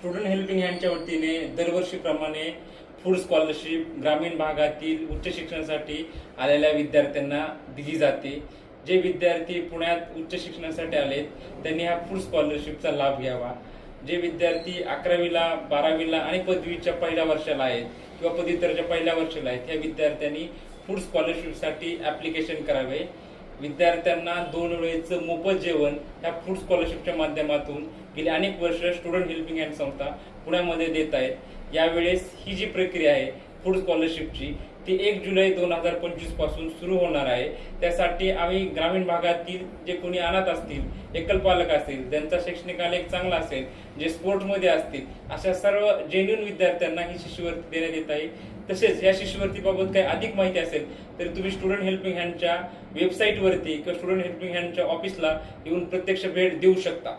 Student helping हँडच्या वतीने दरवर्षीप्रमाणे food scholarship ग्रामीण भागातील उच्च शिक्षणासाठी आलेल्या विद्यार्थ्यांना दिली जाते. जे विद्यार्थी पुण्यात उच्च शिक्षणासाठी आलेत त्यांनी हा फूड स्कॉलरशिपचा लाभ घ्यावा. जे विद्यार्थी अकरावीला बारावीला आणि पदवीच्या पहिल्या वर्षाला आहेत किंवा पदव्युत्तरच्या पहिल्या वर्षाला आहेत ह्या विद्यार्थ्यांनी फूड स्कॉलरशिपसाठी ॲप्लिकेशन करावे. विद्यार्थ्यांना दोन वेळेचं मोफत जेवण ह्या फूड स्कॉलरशिपच्या माध्यमातून गेली अनेक वर्ष स्टुडंट हेल्पिंग हँड संस्था पुण्यामध्ये देत आहेत. यावेळेस ही जी प्रक्रिया आहे फूड स्कॉलरशिपची ती एक जुलै दोन हजार पंचवीसपासून सुरू होणार आहे. त्यासाठी आम्ही ग्रामीण भागातील जे कोणी अनाथ असतील एकल पालक असतील ज्यांचा शैक्षणिक आलेख चांगला असेल जे स्पोर्ट्समध्ये असतील अशा सर्व जेन्युन विद्यार्थ्यांना ही शिष्यवृत्ती देण्यात येत आहे. तसेच या शिष्यवृत्तीबाबत काही अधिक माहिती असेल तर तुम्ही स्टुडंट हेल्पिंग हँडच्या वेबसाईटवरती किंवा स्टुडंट हेल्पिंग हँडच्या ऑफिसला येऊन प्रत्यक्ष भेट देऊ शकता.